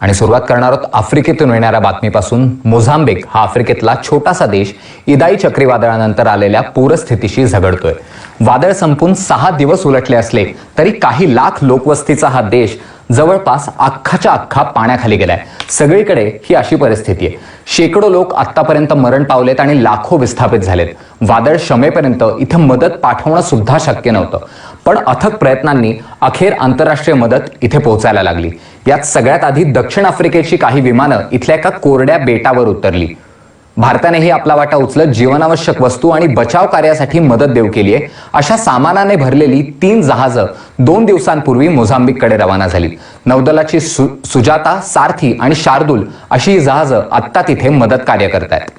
आणि सुरुवात करणार आहोत आफ्रिकेतून येणाऱ्या बातमीपासून. मोझांबिक हा आफ्रिकेतला छोटासा देश इदाई चक्रीवादळानंतर आलेल्या पूरस्थितीशी झगडतोय. वादळ संपून सहा दिवस उलटले असले तरी काही लाख लोकवस्तीचा हा देश जवळपास अख्खाच्या अख्खा पाण्याखाली गेलाय. सगळीकडे ही अशी परिस्थिती आहे. शेकडो लोक आतापर्यंत मरण पावलेत आणि लाखो विस्थापित झालेत. वादळ शमेपर्यंत इथं मदत पाठवणं सुद्धा शक्य नव्हतं. पण अथक प्रयत्नांनी अखेर आंतरराष्ट्रीय मदत इथे पोहोचायला लागली. यात सगळ्यात आधी दक्षिण आफ्रिकेची काही विमानं इथल्या एका कोरड्या बेटावर उतरली. भारतानेही आपला वाटा उचलत जीवनावश्यक वस्तू आणि बचाव कार्यासाठी मदत देऊ केली आहे. अशा सामानाने भरलेली तीन जहाजं दोन दिवसांपूर्वी मोझांबिककडे रवाना झाली नौदलाची सु सुजाता सारथी आणि शार्दूल अशी ही जहाजं आत्ता तिथे मदत कार्य करत आहेत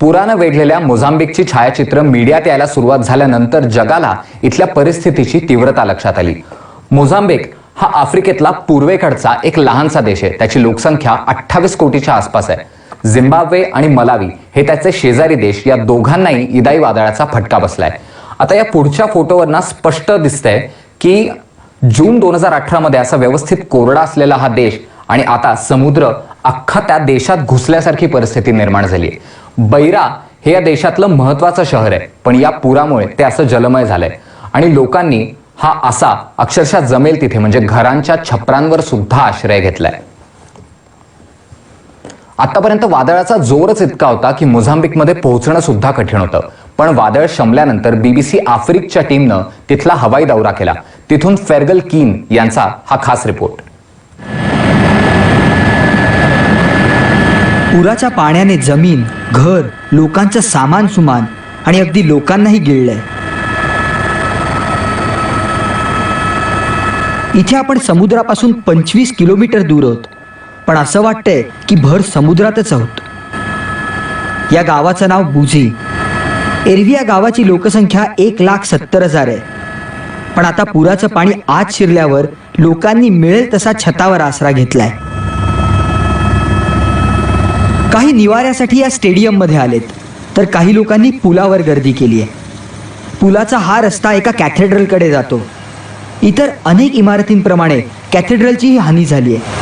पुरानं वेढलेल्या मोझांबिकची छायाचित्र मीडियात यायला सुरुवात झाल्यानंतर जगाला इथल्या परिस्थितीची तीव्रता लक्षात आली. मोझांबिक हा आफ्रिकेतला पूर्वेकडचा एक लहानसा देश आहे. त्याची लोकसंख्या अठ्ठावीस कोटीच्या आसपास आहे. झिम्बाब्वे आणि मलावी हे त्याचे शेजारी देश या दोघांनाही इदाई वादळाचा फटका बसलाय. आता या पुढच्या फोटोवरना स्पष्ट दिसतंय की जून दोन हजार अठरा मध्ये असा व्यवस्थित कोरडा असलेला हा देश आणि आता समुद्र अख्खा त्या देशात घुसल्यासारखी परिस्थिती निर्माण झाली आहे. बैरा हे या देशातलं महत्वाचं शहर आहे. पण या पुरामुळे ते असं जलमय झालंय. आणि लोकांनी हा असा अक्षरशः जमेल तिथे म्हणजे घरांच्या छपरांवर सुद्धा आश्रय घेतलाय. आतापर्यंत वादळाचा जोरच इतका होता की मोझांबिकमध्ये पोहोचणं सुद्धा कठीण होतं. पण वादळ शमल्यानंतर बीबीसी आफ्रिकच्या टीमनं तिथला हवाई दौरा केला. तिथून फेरगल कीन यांचा हा खास रिपोर्ट. पुराच्या पाण्याने जमीन घर लोकांचं सामान सुमान आणि अगदी लोकांनाही गिळलंय. इथे आपण समुद्रापासून पंचवीस किलोमीटर दूर आहोत. पण असं वाटतंय की भर समुद्रातच आहोत. या गावाचं नाव बुझी. एरवी या गावाची लोकसंख्या एक लाख सत्तर हजार आहे. पण आता पुराचं पाणी आत शिरल्यावर लोकांनी मिळेल तसा छतावर आसरा घेतलाय. काही निवाऱ्यासाठी या स्टेडियममध्ये आलेत. तर काही लोकांनी पुलावर गर्दी केली आहे पुलाचा हा रस्ता एका कॅथेड्रलकडे जातो. इतर अनेक इमारतींप्रमाणे कॅथेड्रलचीही हानी झाली आहे.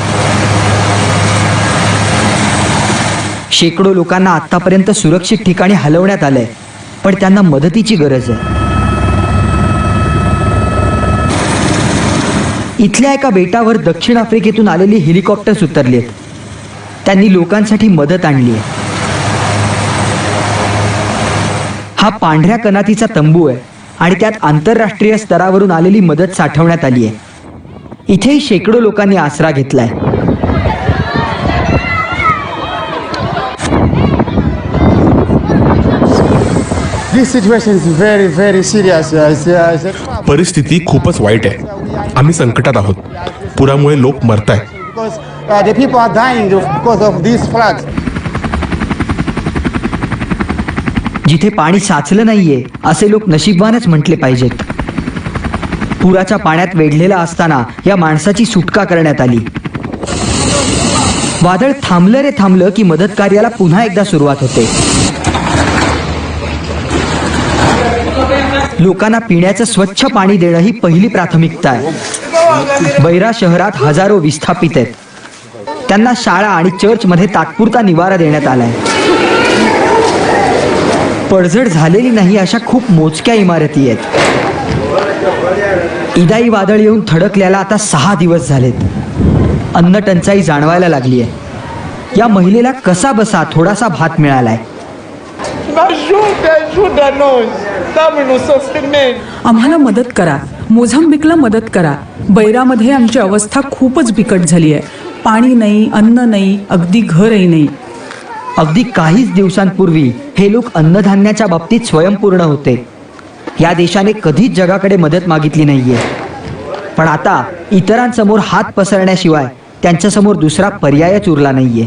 शेकडो लोकांना आतापर्यंत सुरक्षित ठिकाणी हलवण्यात आलंय पण त्यांना मदतीची गरज आहे. इथल्या एका बेटावर दक्षिण आफ्रिकेतून आलेली हेलिकॉप्टर्स उतरली आहेत त्यांनी लोकांसाठी मदत आणली आहे. हा पांढऱ्या कनातीचा तंबू आहे. आणि त्यात आंतरराष्ट्रीय स्तरावरून आलेली मदत साठवण्यात आली आहे. इथेही शेकडो लोकांनी आसरा घेतलाय. परिस्थिती खूपच वाईट आहे. आम्ही संकटात आहोत. पुरामुळे लोक मरत आहेत जिथे पाणी साचलं नाहीये असे लोक नशीबवानच म्हटले पाहिजेत. पुराच्या पाण्यात वेढलेला असताना या माणसाची सुटका करण्यात आली. वादळ थांबलं रे थांबलं की मदत कार्याला पुन्हा एकदा सुरुवात होते. लोकांना पिण्याचं स्वच्छ पाणी देणं ही पहिली प्राथमिकता आहे. बैरा शहरात हजारो विस्थापित आहेत. त्यांना शाळा आणि चर्चमध्ये तात्पुरता निवारा देण्यात आलाय. पडझड झालेली नाही अशा खूप मोजक्या इमारती आहेत. इदाई वादळ येऊन थडकल्याला आता सहा दिवस झालेत. अन्न टंचाई जाणवायला लागली आहे या महिलेला कसा बसा थोडासा भात मिळालाय. आम्हाला मदत करा. मोझांबिकला मदत करा. बैरामध्ये आमची अवस्था खूपच बिकट झाली आहे पाणी नाही अन्न नाही अगदी घरही नाही. अगदी काहीच दिवसांपूर्वी हे लोक अन्नधान्याच्या बाबतीत स्वयंपूर्ण होते. या देशाने कधीच जगाकडे मदत मागितली नाहीये. पण आता इतरांसमोर हात पसरण्याशिवाय त्यांच्यासमोर दुसरा पर्यायच उरला नाहीये.